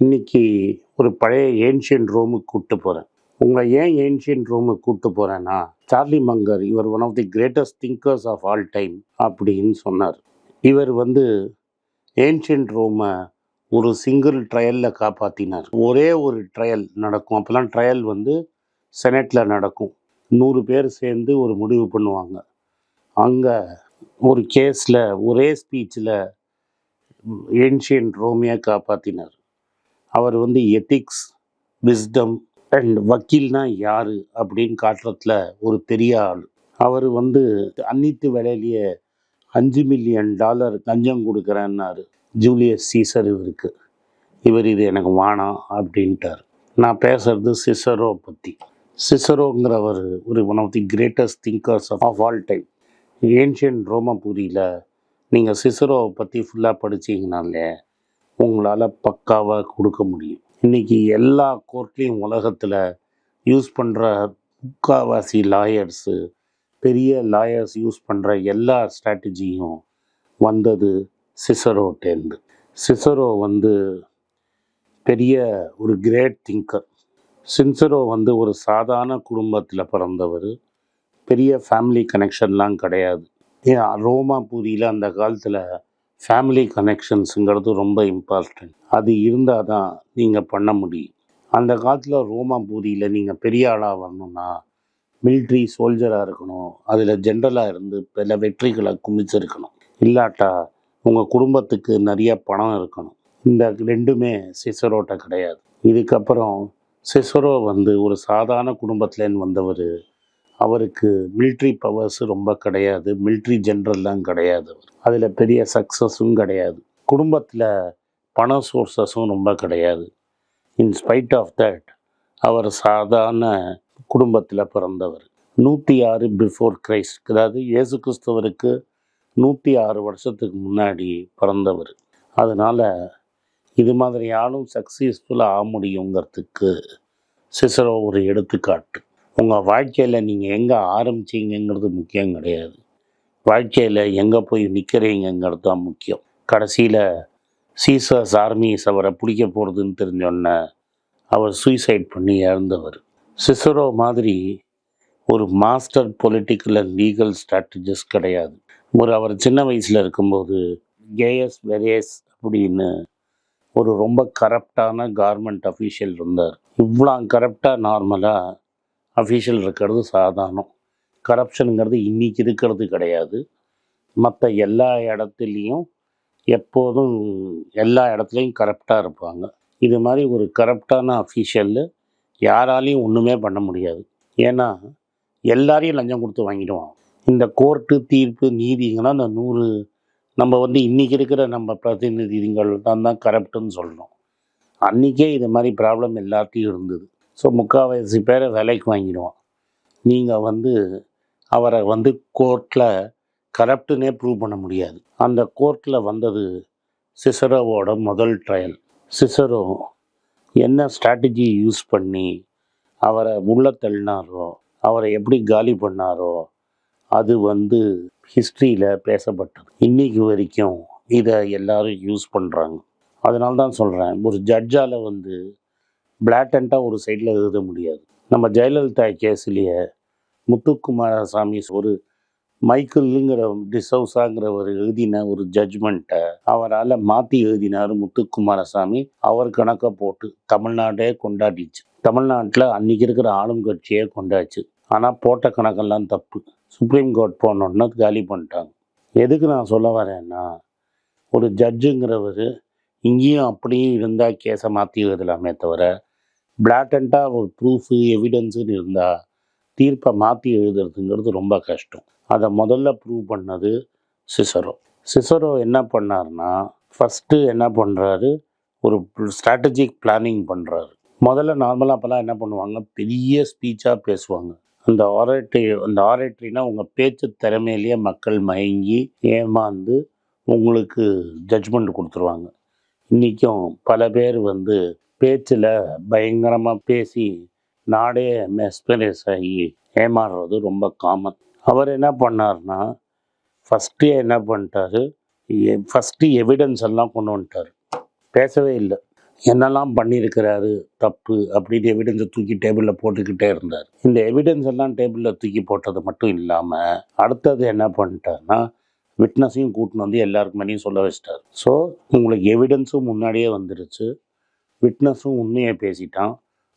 இன்னைக்கு ஒரு பழைய ஏன்ஷியன் ரோமுக்கு கூப்பிட்டு போகிறேன் உங்களை ஏன் ஏன்ஷியன் ரோமுக்கு கூப்பிட்டு போகிறேன்னா சார்லி மங்கர் இவர் one of the greatest thinkers of all time அப்படின்னு சொன்னார். இவர் வந்து ஏன்ஷியன் ரோமை ஒரு சிங்கிள் ட்ரையலில் காப்பாற்றினார் ஒரே ஒரு ட்ரையல் நடக்கும். அப்போல்லாம் ட்ரையல் வந்து செனட்டில் நடக்கும். நூறு பேர் சேர்ந்து ஒரு முடிவு பண்ணுவாங்க. அங்கே ஒரு கேஸில் ஒரே ஸ்பீச்சில் ஏன்ஷியன் ரோமியை காப்பாற்றினார் அவர் வந்து எத்திக்ஸ் விஸ்டம் அண்ட் வக்கீல்னா யார் அப்படின்னு காட்டுறதுல ஒரு பெரிய ஆள். அவர் வந்து அன்னித்து விலையிலேயே அஞ்சு மில்லியன் டாலர் லஞ்சம் கொடுக்குறேன்னாரு. ஜூலியஸ் சீசர் இவருக்கு. இவர் இது எனக்கு வானா அப்படின்ட்டார். நான் பேசுறது சிசரோ பற்றி சிசரோங்கிறவர் ஒரு one of the greatest thinkers of all time ancient ரோமபுரியில் நீங்கள் சிசரோவை பற்றி ஃபுல்லாக படிச்சீங்கனாலே உங்களால் பக்காவாக கொடுக்க முடியும். இன்றைக்கி எல்லா கோர்ட்லேயும் உலகத்தில் யூஸ் பண்ணுற முக்காவாசி லாயர்ஸு பெரிய லாயர்ஸ் யூஸ் பண்ணுற எல்லா ஸ்ட்ராட்டஜியும் வந்தது சிசரோட்டேருந்து சிசரோ வந்து பெரிய ஒரு கிரேட் திங்கர் சின்சரோ வந்து ஒரு சாதாரண குடும்பத்தில் பிறந்தவர். பெரிய ஃபேமிலி கனெக்ஷன்லாம் கிடையாது. ஏன் ரோமாபுரியில் அந்த காலத்தில் ஃபேமிலி கனெக்ஷன்ஸுங்கிறது ரொம்ப இம்பார்ட்டன்ட் அது இருந்தால் தான் நீங்கள் பண்ண முடியும். அந்த காலத்தில் ரோமாபூரியில் நீங்கள் பெரிய ஆளாக வரணும்னா மிலிட்ரி சோல்ஜராக இருக்கணும். அதில் ஜென்ரலாக இருந்து பல வெற்றிகளை குமிச்சிருக்கணும் இல்லாட்டா உங்கள் குடும்பத்துக்கு நிறைய பணம் இருக்கணும். இந்த ரெண்டுமே சிசரோட்ட கிடையாது. இதுக்கப்புறம் சிசரோ வந்து ஒரு சாதாரண குடும்பத்துலேருந்து வந்தவர் அவருக்கு மிலிட்ரி பவர்ஸ் ரொம்ப கிடையாது. மிலிட்ரி ஜென்ரல்லாம் கிடையாது. அவர் அதில் பெரிய சக்ஸஸும் கிடையாது. குடும்பத்தில் பண சோர்ஸஸும் ரொம்ப கிடையாது. இன் ஸ்பைட் ஆஃப் தட் அவர் சாதாரண குடும்பத்தில் பிறந்தவர். நூற்றி ஆறு பிஃபோர் கிரைஸ்ட் அதாவது இயேசு கிறிஸ்தவருக்கு நூற்றி ஆறு வருஷத்துக்கு முன்னாடி பிறந்தவர். அதனால் இது மாதிரி ஆளும் சக்ஸஸ்ஃபுல்லாக ஆக முடியுங்கிறதுக்கு சிசரோ ஒரு எடுத்துக்காட்டு. உங்கள் வாழ்க்கையில் நீங்கள் எங்கே ஆரம்பிச்சீங்கங்கிறது முக்கியம் கிடையாது. வாழ்க்கையில் எங்கே போய் நிற்கிறீங்கிறது தான் முக்கியம். கடைசியில் சீசஸ் ஆர்மிஸ் அவரை பிடிக்க போகிறதுன்னு தெரிஞ்சோன்ன அவர் சூசைட் பண்ணி இறந்தவர். சிசரோ மாதிரி ஒரு master political and legal strategist கிடையாது. ஒரு அவர் சின்ன வயசில் இருக்கும்போது கேஎஸ் வெரேஸ் அப்படின்னு ஒரு ரொம்ப கரப்டான கார்மெண்ட் அஃபீஷியல் இருந்தார். இவ்வளோ கரப்டாக நார்மலாக அஃபீஷியல் இருக்கிறது சாதாரணம். கரப்ஷனுங்கிறது இன்றைக்கி இருக்கிறது கிடையாது. மற்ற எல்லா இடத்துலையும் எப்போதும் எல்லா இடத்துலையும் கரப்டாக இருப்பாங்க. இது மாதிரி ஒரு கரப்டான அஃபீஷியல் யாராலையும் ஒன்றுமே பண்ண முடியாது. ஏன்னா எல்லாரையும் லஞ்சம் கொடுத்து வாங்கிடுவான். இந்த கோர்ட்டு தீர்ப்பு நீதிங்கன்னா அந்த நூறு நம்ம வந்து இன்றைக்கி இருக்கிற நம்ம பிரதிநிதிகள் தான் தான் கரப்டுன்னு சொல்லணும் அன்றைக்கே இது மாதிரி ப்ராப்ளம் எல்லாத்தையும் இருந்தது. ஸோ முக்கால்வாசி பேரை விலைக்கு வாங்கிடுவான். நீங்கள் வந்து அவரை வந்து கோர்ட்டில் கரப்டுனே ப்ரூவ் பண்ண முடியாது. அந்த கோர்ட்டில் வந்தது சிசரோவோட முதல் ட்ரையல் சிசரோ என்ன ஸ்ட்ராட்டஜி யூஸ் பண்ணி அவரை உள்ள தள்ளினாரோ அவரை எப்படி காலி பண்ணாரோ அது வந்து ஹிஸ்ட்ரியில் பேசப்பட்டது. இன்றைக்கு வரைக்கும் இதை எல்லாரும் யூஸ் பண்ணுறாங்க அதனால தான் சொல்கிறேன் ஒரு ஜட்ஜால் வந்து பிளாட்டண்ட்டாக ஒரு சைடில் எழுத முடியாது. நம்ம ஜெயலலிதா கேஸ்லேயே முத்துக்குமாரசாமி ஒரு மைக்கிள்ங்கிற டிசௌசாங்கிறவர் எழுதின ஒரு ஜட்ஜ்மெண்ட்டை அவரால் மாற்றி எழுதினார் முத்துக்குமாரசாமி. அவர் கணக்கை போட்டு தமிழ்நாடே கொண்டாடிச்சு. தமிழ்நாட்டில் அன்றைக்கி இருக்கிற ஆளும் கட்சியே கொண்டாச்சு. ஆனால் போட்ட கணக்கெல்லாம் தப்பு. சுப்ரீம் கோர்ட் போனோடனே காலி பண்ணிட்டாங்க. எதுக்கு நான் சொல்ல வரேன்னா ஒரு ஜட்ஜுங்கிறவர் இங்கேயும் அப்படியும் இருந்தால் கேஸை மாற்றி எழுதலாமே தவிர பிளாட்டண்ட்டாக ஒரு ப்ரூஃபு எவிடன்ஸுன்னு இருந்தால் தீர்ப்பை மாற்றி எழுதுறதுங்கிறது ரொம்ப கஷ்டம். அதை முதல்ல ப்ரூவ் பண்ணது சிசரோ. சிசரோ என்ன பண்ணார்னா ஃபஸ்ட்டு என்ன பண்ணுறாரு ஒரு ஸ்ட்ராட்டஜிக் பிளானிங் பண்ணுறாரு முதல்ல நார்மலாக அப்போல்லாம் என்ன பண்ணுவாங்க பெரிய ஸ்பீச்சாக பேசுவாங்க. அந்த ஆரேட்ரி அந்த ஆரேட்ரினா உங்கள் பேச்சு திறமையிலேயே மக்கள் மயங்கி ஏமாந்து உங்களுக்கு ஜட்ஜ்மெண்ட் கொடுத்துருவாங்க. இன்றைக்கும் பல பேர் வந்து பேச்சில் பயங்கரமாக பேசி நாடே மெஸ்பரைஸ் ஆகி ஏமாறுறது ரொம்ப காமன் அவர் என்ன பண்ணார்னா ஃபஸ்ட்டு என்ன பண்ணிட்டாரு ஃபஸ்ட்டு எவிடன்ஸ் எல்லாம் கொண்டு வந்துட்டார். பேசவே இல்லை. என்னெல்லாம் பண்ணியிருக்கிறாரு தப்பு அப்படின்னு எவிடன்ஸை தூக்கி டேபிளில் போட்டுக்கிட்டே இருந்தார். இந்த எவிடன்ஸ் எல்லாம் டேபிளில் தூக்கி போட்டது மட்டும் இல்லாமல் அடுத்தது என்ன பண்ணிட்டாருன்னா விட்னஸையும் கூட்டின்னு வந்து எல்லாருக்கு மேலேயும் சொல்ல வச்சிட்டார். ஸோ உங்களுக்கு எவிடன்ஸும் முன்னாடியே வந்துருச்சு. விட்னஸும் உண்மையை பேசிட்டான்.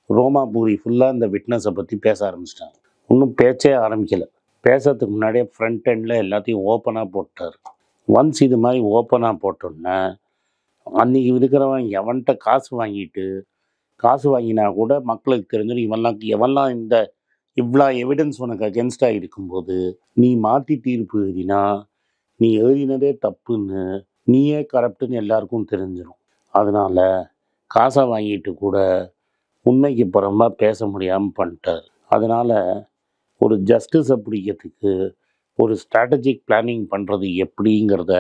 ரோமாபூரி ஃபுல்லாக இந்த விட்னஸை பற்றி பேச ஆரம்பிச்சிட்டாங்க இன்னும் பேச்சே ஆரம்பிக்கலை. பேசுறதுக்கு முன்னாடியே ஃப்ரண்ட் எண்டில் எல்லாத்தையும் ஓப்பனாக போட்டார். ஒன்ஸ் இது மாதிரி ஓப்பனாக போட்டோன்னே அன்றைக்கி இருக்கிறவன் எவன்கிட்ட காசு வாங்கிட்டு காசு வாங்கினா கூட மக்களுக்கு தெரிஞ்சிடும் இவன்லாம் எவன்லாம் இந்த இவ்வளோ எவிடன்ஸ் உனக்கு அகென்ஸ்டாக இருக்கும்போது நீ மாற்றி தீர்ப்பு எழுதினா நீ எழுதினதே தப்புன்னு நீயே கரப்டுன்னு எல்லாருக்கும் தெரிஞ்சிடும் அதனால் காசை வாங்கிட்டு கூட உண்மைக்கு புறமாக பேச முடியாமல் பண்ணிட்டார். அதனால் ஒரு ஜஸ்டிஸை பிடிக்கிறதுக்கு ஒரு ஸ்ட்ராட்டஜிக் பிளானிங் பண்ணுறது எப்படிங்கிறத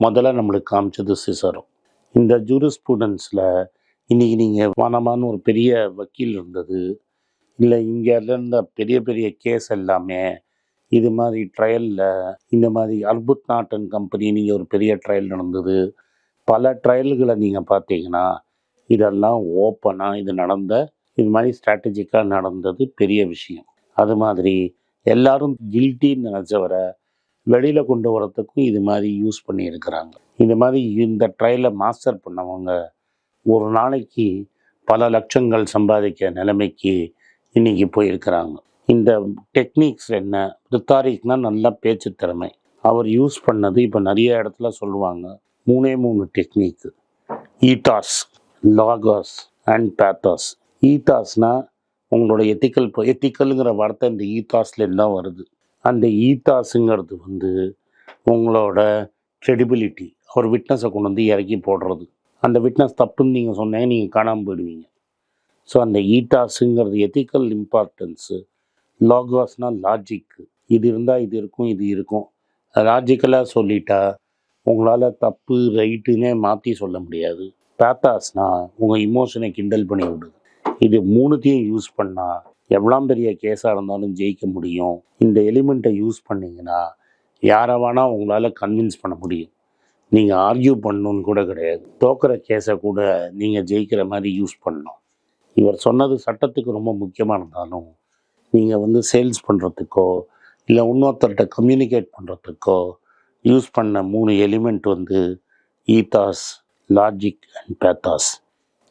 முதல்ல நம்மளுக்கு காமிச்சது சிசரும் இந்த ஜூரிஸ்பூடன்ஸில் இன்றைக்கி நீங்கள் வானமான ஒரு பெரிய வக்கீல் இருந்தது இல்லை இங்கே இருந்த பெரிய பெரிய கேஸ் எல்லாமே இது மாதிரி ட்ரையலில் இந்த மாதிரி அல்புத் நாட்டன் கம்பெனி நீங்கள் ஒரு பெரிய ட்ரையல் நடந்தது. பல ட்ரையல்களை நீங்கள் பார்த்தீங்கன்னா இதெல்லாம் ஓப்பனாக இது நடந்த இது மாதிரி ஸ்ட்ராட்டஜிக்காக நடந்தது பெரிய விஷயம். அது மாதிரி எல்லாரும் கில்ட்டின்னு நினச்சவரை வெளியில் கொண்டு வரத்துக்கும் இது மாதிரி யூஸ் பண்ணியிருக்கிறாங்க. இந்த மாதிரி இந்த ட்ரையலை மாஸ்டர் பண்ணவங்க ஒரு நாளைக்கு பல லட்சங்கள் சம்பாதிக்க நிலைமைக்கு இன்னைக்கு போயிருக்கிறாங்க. இந்த டெக்னிக்ஸ் என்ன ரித்தாரிக்னா நல்ல பேச்சு திறமை. அவர் யூஸ் பண்ணது இப்போ நிறைய இடத்துல சொல்லுவாங்க மூணே மூணு டெக்னிக்கு ஈட்டாஸ் லாகாஸ் அண்ட் பேத்தாஸ் ஈத்தாஸ்னால் உங்களோட எத்திக்கல் எத்திக்கலுங்கிற வார்த்தை இந்த ஈத்தாஸ்லேருந்து தான் வருது. அந்த ஈத்தாஸுங்கிறது வந்து உங்களோட credibility அவர் விட்னஸை கொண்டு வந்து இறக்கி போடுறது. அந்த விட்னஸ் தப்புன்னு நீங்கள் சொன்னீங்க நீங்கள் காணாமல் போயிடுவீங்க. ஸோ அந்த ஈட்டாஸுங்கிறது எத்திக்கல் இம்பார்ட்டன்ஸு லாகாஸ்னால் லாஜிக்கு இது இருந்தால் இது இருக்கும் இது இருக்கும். லாஜிக்கலாக சொல்லிட்டா உங்களால் தப்பு ரைட்டுன்னே மாற்றி சொல்ல முடியாது. பேத்தாஸ்னா உங்கள் இமோஷனை கிண்டல் பண்ணி விடுது. இது மூணுத்தையும் யூஸ் பண்ணால் எவ்வளோ பெரிய கேஸாக இருந்தாலும் ஜெயிக்க முடியும். இந்த எலிமெண்ட்டை யூஸ் பண்ணிங்கன்னா யாரை வேணால் உங்களால் கன்வின்ஸ் பண்ண முடியும். நீங்கள் ஆர்கியூ பண்ணணுன்னு கூட கிடையாது. தோக்கிற கேஸை கூட நீங்கள் ஜெயிக்கிற மாதிரி யூஸ் பண்ணணும். இவர் சொன்னது சட்டத்துக்கு ரொம்ப முக்கியமாக இருந்தாலும் நீங்கள் வந்து சேல்ஸ் பண்ணுறதுக்கோ இல்லை இன்னொருத்தர்கிட்ட கம்யூனிகேட் பண்ணுறதுக்கோ யூஸ் பண்ண மூணு எலிமெண்ட் வந்து ஈத்தாஸ் லாஜிக் அண்ட் பேத்தாஸ்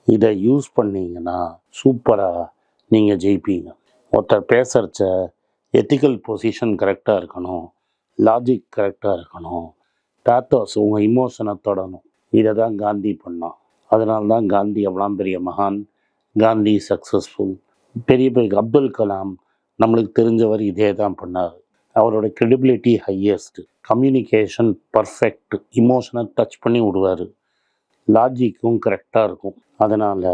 இதை யூஸ் பண்ணீங்கன்னா சூப்பராக நீங்கள் ஜெயிப்பீங்க. ஒருத்தர் பேசுகிறச்ச எத்திக்கல் பொசிஷன் கரெக்டாக இருக்கணும் லாஜிக் கரெக்டாக இருக்கணும் பேத்தாஸ் உங்கள் இமோஷனை தொடணும். இதை தான் காந்தி பண்ணான் அதனால தான் காந்தி அவ்வளோ பெரிய மகான் காந்தி சக்ஸஸ்ஃபுல் பெரிய பெரிய அப்துல் கலாம் நம்மளுக்கு தெரிஞ்சவர் இதே தான் பண்ணார். அவரோட கிரெடிபிலிட்டி ஹையஸ்ட் கம்யூனிகேஷன் பர்ஃபெக்ட் இமோஷனை டச் பண்ணி விடுவார். லாஜிக்கும் கரெக்டாக இருக்கும். அதனால்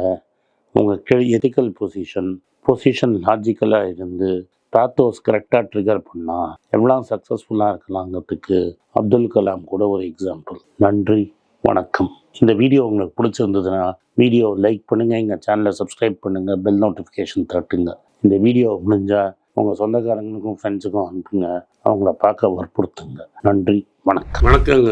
உங்கள் கெ எதிக்கல் பொசிஷன் பொசிஷன் லாஜிக்கலாக இருந்து தாத்தோஸ் கரெக்டாக ட்ரிகர் பண்ணால் எவ்வளோ சக்ஸஸ்ஃபுல்லாக இருக்கலாங்கிறதுக்கு அப்துல் கலாம் கூட ஒரு எக்ஸாம்பிள் நன்றி வணக்கம். இந்த வீடியோ உங்களுக்கு பிடிச்சிருந்ததுன்னா வீடியோ லைக் பண்ணுங்கள் எங்கள் சேனலை சப்ஸ்கிரைப் பண்ணுங்கள் பெல் நோட்டிஃபிகேஷன் தட்டுங்க. இந்த வீடியோ முடிஞ்சால் உங்கள் சொந்தக்காரங்களுக்கும் ஃப்ரெண்ட்ஸுக்கும் அனுப்புங்க அவங்கள பார்க்க வற்புறுத்துங்க. நன்றி வணக்கம். வணக்கங்க.